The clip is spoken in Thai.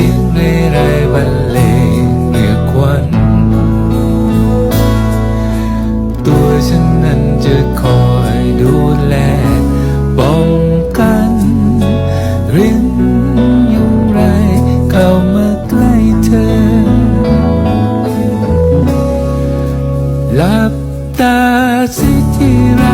สียงเรไรบรรเลงเหนือควันตัวฉันนั้นจะคอยดูแลป้องกันเรียนอย่างไรเข้ามาใกล้เธอหลับตาสิที่